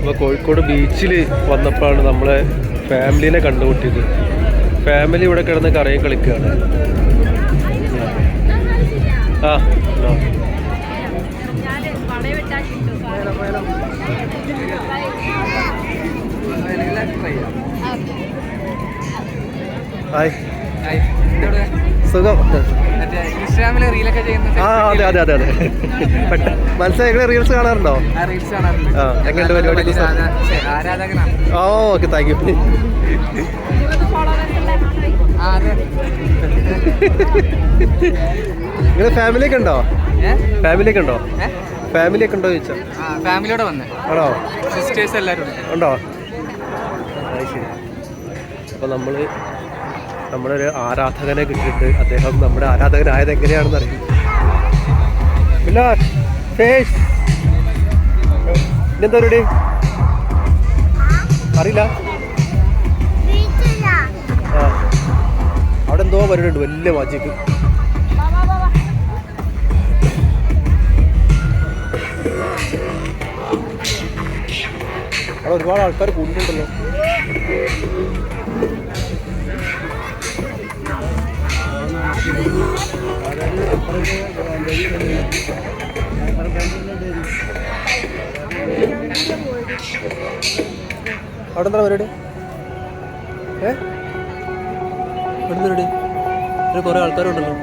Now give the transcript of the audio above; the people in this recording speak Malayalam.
അപ്പോൾ കോഴിക്കോട് ബീച്ചിൽ വന്നപ്പോഴാണ് നമ്മളെ ഫാമിലീനെ കണ്ടുമുട്ടിയത്. ഫാമിലി ഇവിടെ കിടന്ന് കറയും കളിക്കുകയാണ്. ആ. ഹായ്. സുഖം? ഇൻസ്റ്റാഗ്രാമിൽ റീലൊക്കെ ചെയ്യുന്ന ആ അതെ അതെ അതെ അതെ. മനസ്സിലായി റീൽസ് കാണാറുണ്ടോ? റീൽസ് കാണാറുണ്ട്. ആ എങ്ങനെയുണ്ട് പരിപാടി? ആരാധകനാണ് ഓ ഓക്കെ താങ്ക് യു ആ അതെ നിങ്ങൾ ഉണ്ടോ? ഫാമിലി ഒക്കെ ഉണ്ടോ? ഫാമിലി ഒക്കെ ഉണ്ടോ ചോദിച്ചാ? ഫാമിലിയോടെ വന്നേ. ആണോ? സിസ്റ്റേഴ്സ് എല്ലാവരും ഉണ്ട്. അപ്പോൾ നമ്മൾ നമ്മുടെ ഒരു ആരാധകനെ കിട്ടിയിട്ടുണ്ട് അദ്ദേഹം നമ്മുടെ ആരാധകനായത് എങ്ങനെയാണെന്ന് അറിയാം ബിലാൽ ഫേസ് ഇന്നെന്താ പരിപാടി? അറിയില്ല. ആ. അവിടെ എന്തോ ഉണ്ട് വലിയ മാജിക്ക് അവിടെ ഒരുപാട് ആൾക്കാർ കൂടിയിട്ടുണ്ടല്ലോ അവിടെ എന്താ പരിപാടി? ഏ? അവിടെ പരിപാടി? കുറേ ആൾക്കാരുണ്ടല്ലോ.